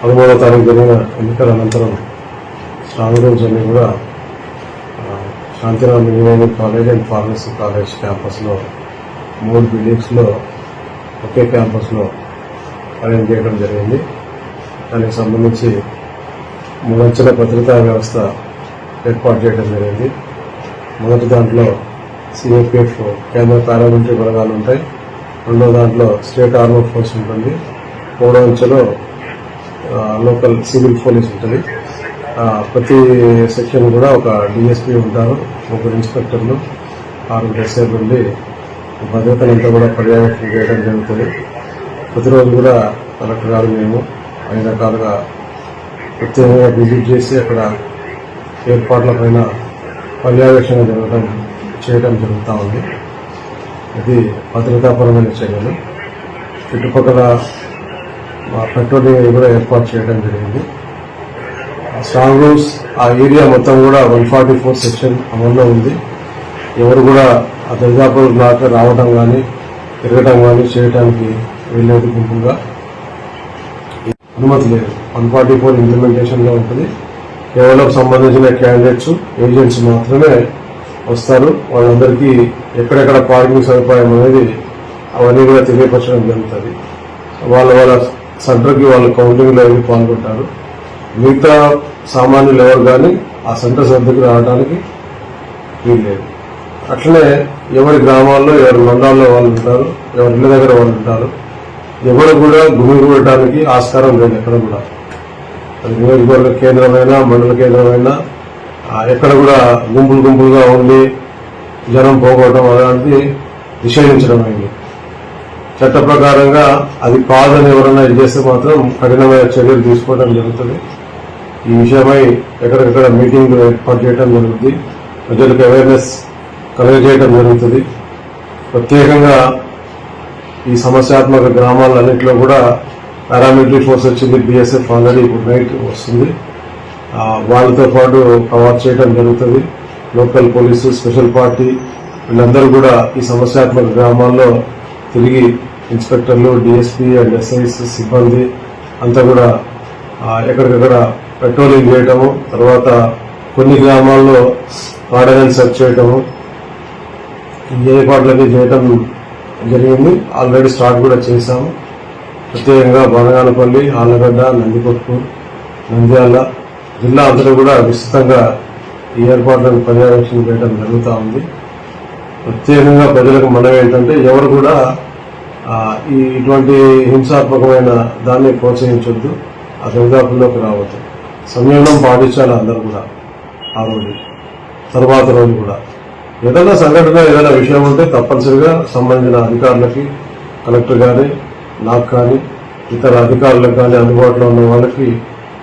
పదమూడవ తారీఖు జరిగిన ఎన్నికల అనంతరం స్ట్రాంగ్ రూమ్స్ కూడా Shantiram engineering college and pharmacy college క్యాంపస్లో మూడు బిల్డింగ్స్లో ఒకే క్యాంపస్లో అరేంజ్ చేయడం జరిగింది. దానికి సంబంధించి మూడంచెల భద్రతా వ్యవస్థ ఏర్పాటు చేయడం జరిగింది. మొదటి దాంట్లో సిఏపిఎఫ్ కేంద్ర పారామిలిటరీ బలగాలు ఉంటాయి. రెండో దాంట్లో స్టేట్ ఆర్మర్ ఫోర్స్ ఉంటుంది. మూడో అంచెలో లోకల్ సివిల్ పోలీస్ ఉంటుంది. ప్రతి సెక్షన్ కూడా ఒక డిఎస్పీ ఉంటారు. ముగ్గురు ఇన్స్పెక్టర్లు ఆరుగురు ఎస్ఐలు ఉండి భద్రతనంతా కూడా పర్యవేక్షణ చేయడం జరుగుతుంది. ప్రతిరోజు కూడా కలెక్టర్ గారు మేము అన్ని రకాలుగా ప్రత్యేకంగా విజిట్ చేసి అక్కడ ఏర్పాట్లపైన పర్యవేక్షణ జరగడం చేయడం జరుగుతూ ఉంది. ఇది భద్రతాపరమైన చర్యలు. చుట్టుపక్కల పెట్రోలింగ్ కూడా ఏర్పాటు చేయడం జరిగింది. స్ట్రాంగ్ రూమ్స్ ఆ ఏరియా మొత్తం కూడా వన్ ఫార్టీ ఫోర్ సెక్షన్ అమల్లో ఉంది. ఎవరు కూడా ఆ దరిదాపులకు దాకా రావడం కానీ తిరగడం కానీ చేయడానికి వెళ్ళేది గుంపుగా. అనుమతి లేదు. వన్ ఫార్టీ ఫోర్ ఇంప్లిమెంటేషన్లో ఉంటుంది. కేవలం సంబంధించిన క్యాండిడేట్స్ ఏజెంట్స్ మాత్రమే వస్తారు. వాళ్ళందరికీ ఎక్కడెక్కడ పార్కింగ్ సదుపాయం అనేది అవన్నీ కూడా తెలియపరచడం జరుగుతుంది. వాళ్ళ వాళ్ళ సెంటర్కి వాళ్ళ కౌంటింగ్లో వెళ్ళి పాల్గొంటారు. మిగతా సామాన్యులు ఎవరు కానీ ఆ సెంటర్ వద్దకు రావడానికి వీల్లేదు అట్లనే ఎవరి గ్రామాల్లో ఎవరి మండలాల్లో వాళ్ళు ఉంటారు ఎవరి ఇళ్ళ దగ్గర వాళ్ళు ఉంటారు ఎవరు కూడా గుమిగూడటానికి ఆస్కారం లేదు ఎక్కడ కూడా. అది నియోజకవర్గ కేంద్రమైనా మండల కేంద్రమైనా ఎక్కడ కూడా గుంపులు గుంపులుగా ఉండి జనం పోగొట్టడం అలాంటిది నిషేధించడం అయింది. చట్ట ప్రకారంగా అది కాదని ఎవరన్నా ఇది చేస్తే మాత్రం కఠినమైన చర్యలు తీసుకోవడం జరుగుతుంది. ఈ విషయమై ఎక్కడెక్కడ మీటింగ్లు ఏర్పాటు చేయడం జరుగుతుంది. ప్రజలకు అవేర్నెస్ కలగజేయడం జరుగుతుంది. ప్రత్యేకంగా ఈ సమస్యాత్మక గ్రామాలన్నింటిలో కూడా పారామిలిటరీ ఫోర్స్ వచ్చింది బిఎస్ఎఫ్ ఆల్రెడీ ఇప్పుడు నైట్ వస్తుంది. వాళ్ళతో పాటు కవర్ చేయడం జరుగుతుంది. లోకల్ పోలీసు స్పెషల్ పార్టీ వీళ్ళందరూ కూడా ఈ సమస్యాత్మక గ్రామాల్లో తిరిగి ఇన్స్పెక్టర్లు డిఎస్పీ అండ్ ఎస్ఐస్ సిబ్బంది అంతా కూడా ఎక్కడికక్కడ పెట్రోలింగ్ చేయటము తర్వాత కొన్ని గ్రామాల్లో ఆర్డనెన్స్ సెర్చ్ చేయటము ఏర్పాట్లన్నీ చేయటం జరిగింది. ఆల్రెడీ స్టార్ట్ కూడా చేశాము. ప్రత్యేకంగా బనగానపల్లి ఆలగడ్డ నందికొట్టు నంద్యాల జిల్లా అందరూ కూడా విస్తృతంగా ఈ ఏర్పాట్లను పర్యవేక్షణ చేయడం జరుగుతూ ఉంది. ప్రత్యేకంగా ప్రజలకు మనం ఏంటంటే ఎవరు కూడా ఈ ఇటువంటి హింసాత్మకమైన దాన్ని ప్రోత్సహించొద్దు. ఆ దరిదాపుల్లోకి రావద్దు. సంయమనం పాటించాలి అందరూ కూడా ఆ రోజు తర్వాత రోజు కూడా. ఏదైనా సంఘటన ఏదైనా విషయం ఉంటే తప్పనిసరిగా సంబంధించిన అధికారులకి కలెక్టర్ కానీ నాకు కానీ ఇతర అధికారులకు కానీ అందుబాటులో ఉన్న వాళ్ళకి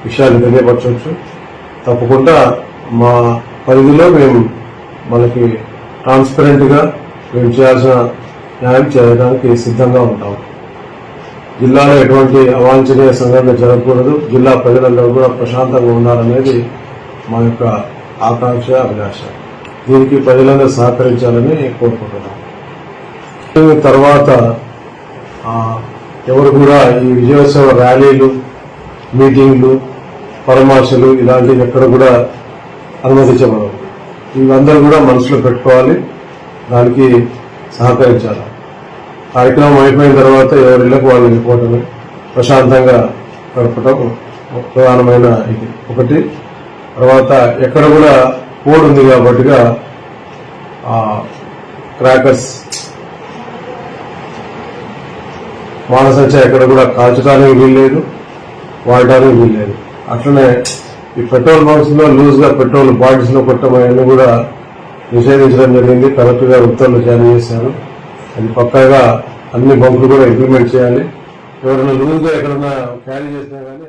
విషయాలు తెలియపరచవచ్చు. తప్పకుండా మా పరిధిలో మేము మనకి ట్రాన్స్పరెంట్గా మేము చేయాల్సిన న్యాయం చేయడానికి సిద్ధంగా ఉంటాం. జిల్లాలో ఎటువంటి అవాంఛనీయ సంఘటన జరగకూడదు. జిల్లా ప్రజలందరూ కూడా ప్రశాంతంగా ఉండాలనేది మా యొక్క ఆకాంక్ష అభిలాష. దీనికి ప్రజలందరూ సహకరించాలని కోరుకుంటున్నాం. తర్వాత ఎవరు కూడా ఈ విజయోత్సవ ర్యాలీలు మీటింగ్లు పరామర్శలు ఇలాంటివి ఎక్కడ కూడా అనుమతించబడవు. ఇవందరూ కూడా మనసులో పెట్టుకోవాలి. దానికి సహకరించాలి. కార్యక్రమం అయిపోయిన తర్వాత ఎవరి ఇళ్ళకు వాళ్ళు వెళ్ళిపోవటమే. ప్రశాంతంగా గడపటం ప్రధానమైన ఇది. ఒకటి తర్వాత ఎక్కడ కూడా కోడ్ ఉంది కాబట్టిగా క్రాకర్స్ మానసంచ ఎక్కడ కూడా కాల్చడానికి వీల్లేదు వాడటానికి వీల్లేదు. అట్లనే ఈ పెట్రోల్ బంక్స్లో లూజ్గా పెట్రోల్ బాటిల్స్లో కొట్టడం అవన్నీ కూడా నిషేధించడం జరిగింది. కలెక్టర్ గారు ఉత్తర్వులు జారీ చేశారు. అది పక్కాగా అన్ని బంకులు కూడా ఇంప్లిమెంట్ చేయాలి. ఎవరైనా లూజ్గా ఎక్కడన్నా క్యారీ చేసినా కానీ